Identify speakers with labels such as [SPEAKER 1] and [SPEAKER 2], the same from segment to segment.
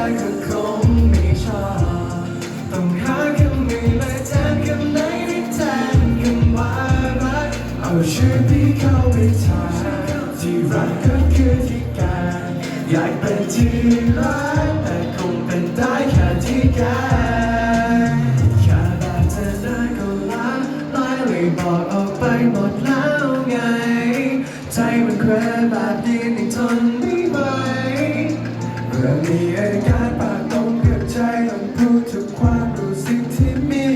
[SPEAKER 1] ชอบต้องหาคำอื่มาแทนคำไหนที่แทนคำว่ารักเอาชื่อพี่เข้าไปแทนที่รักก็คือที่การอยากเป็นที่รักแต่คงเป็นได้แค่ที่การแค่แบบเธอได้ก็ละลายเลยบอกออกไปหมดแล้วไง ใจมันแคว้แบบนี้ยังทนไม่ไหว เมื่อมีอาการปากตรงกับใจต้องพูดถึงความรู้สึกที่มี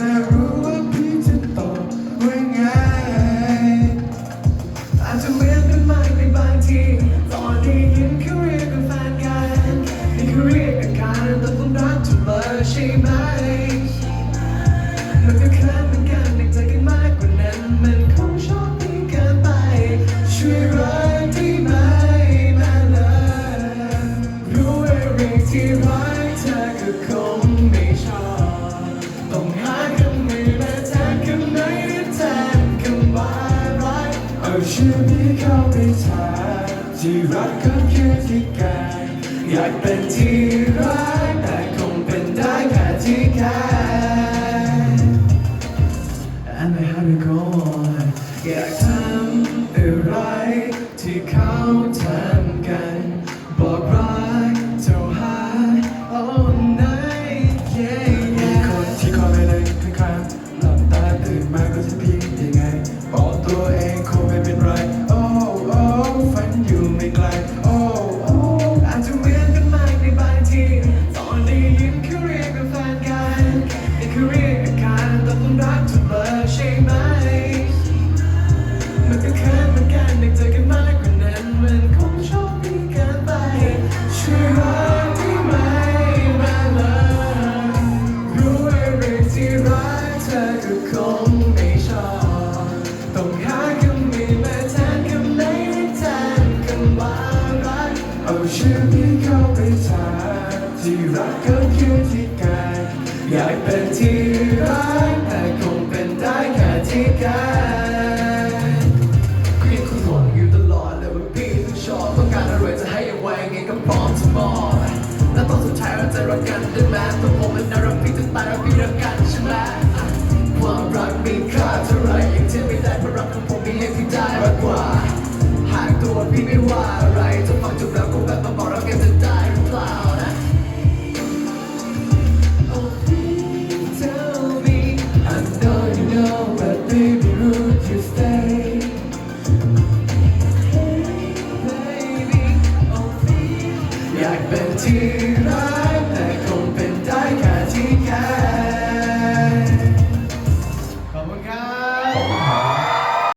[SPEAKER 1] น่ารู้ว่าพี่จะตอบว่าไงอาจจะไม่ อชื่อที่เข้าไปแทนที่รักก็คือที่กายอยากเป็นที่รักแต่คงเป็นได้แค่ที่แค่ and I had to go on อยากทำอะไรที่เขาทำ รักก็คือที่กายอยากเป็นที่รักแต่คงเป็นได้แค่ที่กายก็ยังคงห่วงอยู่ตลอดเลยว่าพี่ต้องชอบต้องการอะไรจะให้เอาไว้ไงก็พร้อมจะมอบแล้วตอนสุดท้ายเราจะรักกันได้ไหมตัวผมมันน่ารักพี่จะตายเราพี่รักกันใช่ไหมความรักมีค่าเท่าไรยังเทียบไม่ได้เพราะรักของผมมีให้พี่ได้มากกว่า หากตัวพี่ไม่ว่าอะไรจะฟังจบ ที่รักแต่คงเป็นได้แค่ที่แค่